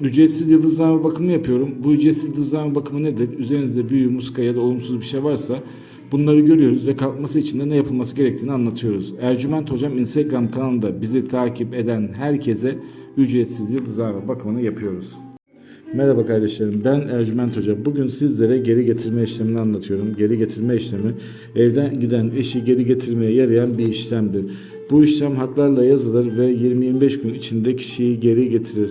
ücretsiz yıldızlama bakımı yapıyorum. Bu ücretsiz yıldızlama bakımı nedir? Üzerinizde büyü, muska ya da olumsuz bir şey varsa bunları görüyoruz ve kalkması için de ne yapılması gerektiğini anlatıyoruz. Ercüment Hocam Instagram kanalında bizi takip eden herkese ücretsiz yıldızlama bakımını yapıyoruz. Merhaba kardeşlerim ben Ercüment Hoca. Bugün sizlere geri getirme işlemini anlatıyorum. Geri getirme işlemi evden giden eşi geri getirmeye yarayan bir işlemdir. Bu işlem hatlarla yazılır ve 20-25 gün içinde kişiyi geri getirir.